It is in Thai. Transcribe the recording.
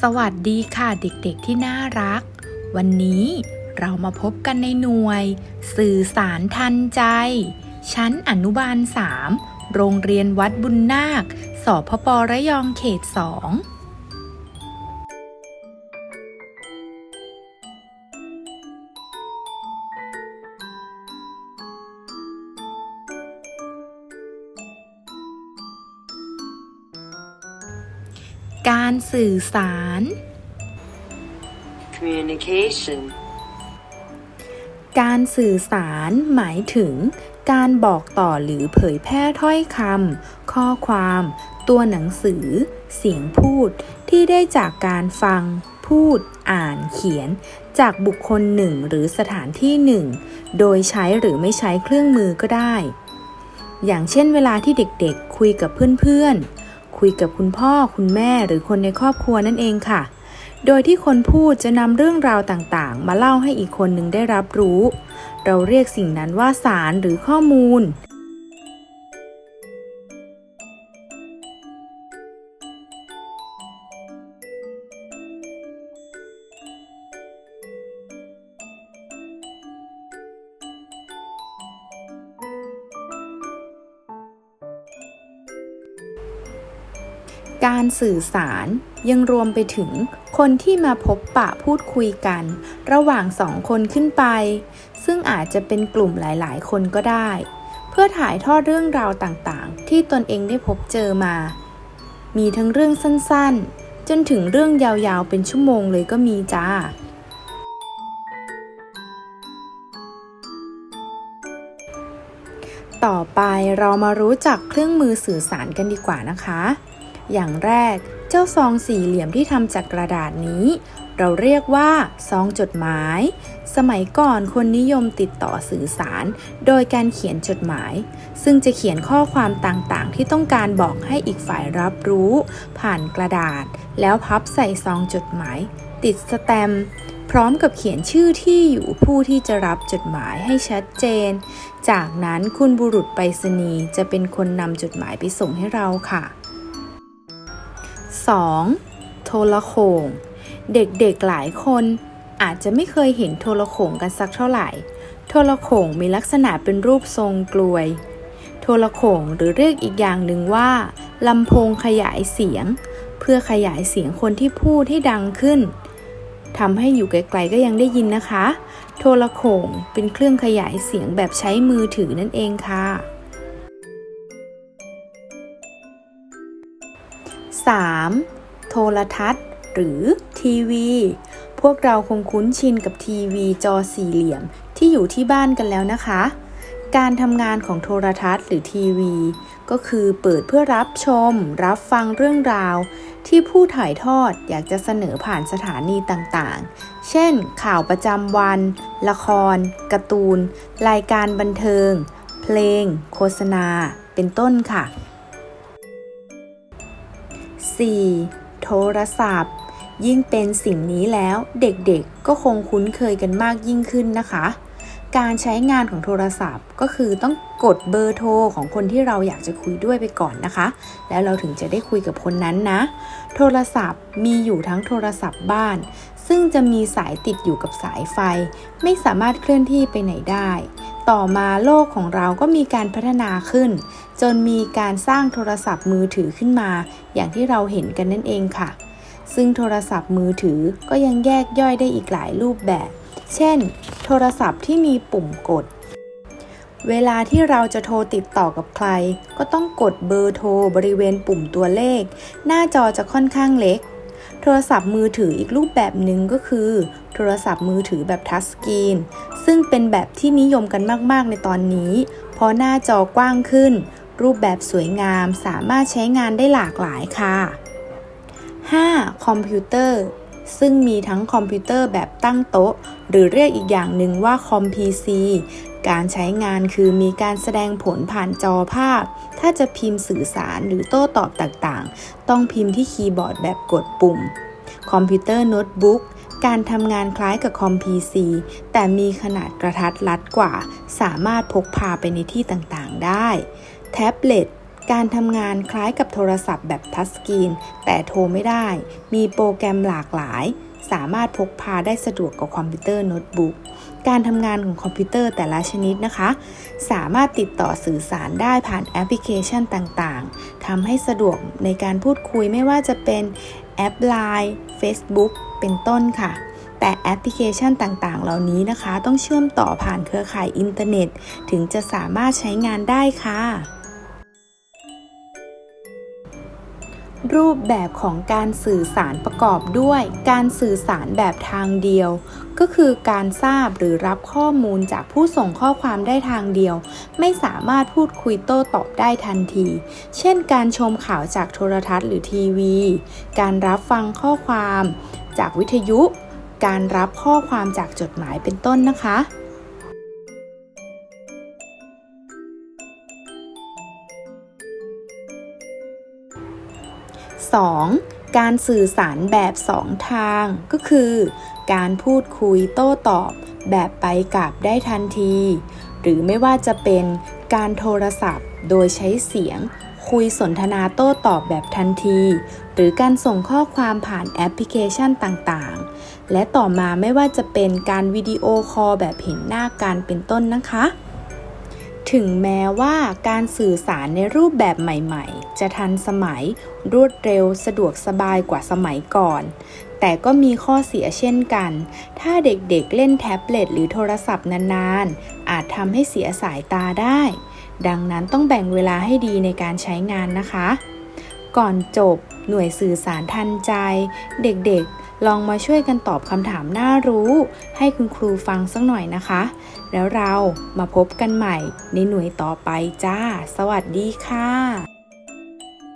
สวัสดีค่ะเด็กๆที่น่ารัก วันนี้เรามาพบกันในหน่วย สื่อสารทันใจ ชั้นอนุบาล 3 โรงเรียนวัดบุญนาค สพประยองเขต 2 การสื่อสาร communication, การสื่อสารหมายถึง การบอกต่อหรือเผยแพร่ถ้อยคำข้อความ ตัวหนังสือ เสียงพูดที่ได้จากการฟัง พูด อ่านเขียน จากบุคคลหนึ่งหรือสถานที่หนึ่ง โดยใช้หรือไม่ใช้เครื่องมือก็ได้ อย่างเช่นเวลาที่เด็กๆ คุยกับเพื่อนๆ คุยกับคุณพ่อคุณแม่หรือคนในครอบครัวนั่นเองค่ะ โดยที่คนพูดจะนำเรื่องราวต่างๆ มาเล่าให้อีกคนหนึ่งได้รับรู้ เราเรียกสิ่งนั้นว่าสารหรือข้อมูล การสื่อสารยังรวมไปถึงคนที่มาพบปะพูดคุยกัน ระหว่างสองคนขึ้นไป ซึ่งอาจจะเป็นกลุ่มหลายๆ คนก็ได้ เพื่อถ่ายทอดเรื่องราวต่างๆ ที่ตนเองได้พบเจอมา มีทั้งเรื่องสั้นๆ จนถึงเรื่องยาวๆ เป็นชั่วโมงเลยก็มีจ้าต่อไปเรามารู้จักเครื่องมือสื่อสารกันดีกว่านะคะ อย่างแรกเจ้าซองสี่เหลี่ยมที่ทำจากกระดาษนี้ เราเรียกว่าซองจดหมาย สมัยก่อนคนนิยมติดต่อสื่อสาร โดยการเขียนจดหมาย ซึ่งจะเขียนข้อความต่างๆ ที่ต้องการบอกให้อีกฝ่ายรับรู้ ผ่านกระดาษ แล้วพับใส่ซองจดหมาย ติดสแตมพร้อมกับเขียนชื่อที่อยู่ผู้ที่จะรับจดหมายให้ชัดเจน จากนั้นคุณบุรุษไปรษณีย์จะเป็นคนนำจดหมายไปส่งให้เราค่ะ 2. โทรโขงเด็กๆหลายคนอาจจะไม่เคยเห็นโทรโขงกันสักเท่าไหร่ โทรโขงมีลักษณะเป็นรูปทรงกลวย โทรโขงหรือเรียกอีกอย่างหนึ่งว่าลำโพงขยายเสียง เพื่อขยายเสียงคนที่พูดให้ดังขึ้นทำให้อยู่ไกลๆก็ยังได้ยินนะคะ โทรโขงเป็นเครื่องขยายเสียงแบบใช้มือถือนั่นเองค่ะ 3. โทรทัศน์ หรือทีวี พวกเราคงคุ้นชินกับทีวีจอสี่เหลี่ยมที่อยู่ที่บ้านกันแล้วนะคะ การทำงานของโทรทัศน์หรือทีวี ก็คือเปิดเพื่อรับชม รับฟังเรื่องราว ที่ผู้ถ่ายทอดอยากจะเสนอผ่านสถานีต่างๆ เช่น ข่าวประจำวัน ละครการ์ตูน รายการบันเทิง เพลง โฆษณา เป็นต้นค่ะ 4. โทรศัพท์ ยิ่งเป็นสิ่งนี้แล้วเด็กๆก็คงคุ้นเคยกันมากยิ่งขึ้นนะคะ การใช้งานของโทรศัพท์ก็คือต้องกดเบอร์โทรของคนที่เราอยากจะคุยด้วยไปก่อนนะคะ แล้วเราถึงจะได้คุยกับคนนั้นนะ โทรศัพท์มีอยู่ทั้งโทรศัพท์บ้าน ซึ่งจะมีสายติดอยู่กับสายไฟ ไม่สามารถเคลื่อนที่ไปไหนได้ ต่อมาโลกของเราก็มีการพัฒนาขึ้น จนมีการสร้างโทรศัพท์มือถือขึ้นมา อย่างที่เราเห็นกันนั่นเองค่ะ ซึ่งโทรศัพท์มือถือก็ยังแยกย่อยได้อีกหลายรูปแบบ เช่น โทรศัพท์ที่มีปุ่มกด เวลาที่เราจะโทรติดต่อกับใคร ก็ต้องกดเบอร์โทรบริเวณปุ่มตัวเลข หน้าจอจะค่อนข้างเล็ก ทรศัพท์มือถืออีกรูปแบบหนึ่งก็คือ โทรศัพท์มือถือแบบทัชสกรีน ซึ่งเป็นแบบที่นิยมกันมาก ๆ ในตอนนี้ เพราะหน้าจอกว้างขึ้น รูปแบบสวยงามสามารถใช้งานได้หลากหลายค่ะ 5. คอมพิวเตอร์ ซึ่งมีทั้งคอมพิวเตอร์แบบตั้งโต๊ะ หรือเรียกอีกอย่างหนึ่งว่าคอม PC การใช้งานคือมีการแสดงผลผ่านจอภาพ ถ้าจะพิมพ์สื่อสารหรือโต้ตอบต่างๆ ต้องพิมพ์ที่คีย์บอร์ดแบบกดปุ่ม คอมพิวเตอร์โน้ตบุ๊กการทำงานคล้ายกับคอม PC แต่มีขนาดกระทัดรัดกว่า สามารถพกพาไปในที่ต่างๆ ได้ แท็บเล็ตการทำงานคล้ายกับโทรศัพท์แบบทัชสกรีน แต่โทรไม่ได้ มีโปรแกรมหลากหลาย สามารถพกพาได้สะดวกกว่าคอมพิวเตอร์โน้ตบุ๊ก การทำงานของคอมพิวเตอร์แต่ละชนิดนะคะ สามารถติดต่อสื่อสารได้ผ่านแอปพลิเคชันต่างๆทำให้สะดวกในการพูดคุยไม่ว่าจะเป็นแอป Line Facebook เป็นต้นค่ะ แต่แอปพลิเคชันต่างๆ เหล่านี้นะคะ ต้องเชื่อมต่อผ่านเครือข่ายอินเทอร์เน็ต ถึงจะสามารถใช้งานได้ค่ะ รูปแบบของการสื่อสารประกอบด้วย การสื่อสารแบบทางเดียว ก็คือการทราบหรือรับข้อมูลจากผู้ส่งข้อความได้ทางเดียว ไม่สามารถพูดคุยโต้ตอบได้ทันที เช่น การชมข่าวจากโทรทัศน์หรือทีวี การรับฟังข้อความจากวิทยุ การรับข้อความจากจดหมายเป็นต้นนะคะ 2. การสื่อสารแบบ2ทาง ก็คือ การพูดคุยโต้ตอบ แบบไปกลับได้ทันที หรือไม่ว่าจะเป็นการโทรศัพท์โดยใช้เสียง คุยสนทนาโต้ตอบแบบทันที หรือการส่งข้อความผ่านแอปพลิเคชันต่างๆ และต่อมาไม่ว่าจะเป็นการวิดีโอคอลแบบเห็นหน้ากันเป็นต้นนะคะ ถึงแม้ว่าการสื่อสารในรูปแบบใหม่ ๆ จะทันสมัยรวดเร็วสะดวกสบายกว่าสมัยก่อน แต่ก็มีข้อเสียเช่นกัน ถ้าเด็กๆเล่นแท็บเล็ตหรือโทรศัพท์นานๆ อาจทำให้เสียสายตาได้ ดังนั้นต้องแบ่งเวลาให้ดีในการใช้งานนะคะ ก่อนจบ หน่วยสื่อสารทันใจ เด็กๆ ลองมาช่วยกันตอบคำถามน่ารู้ ให้คุณครูฟังสักหน่อยนะคะ แล้วเรามาพบกันใหม่ในหน่วยต่อไปจ้า สวัสดีค่ะ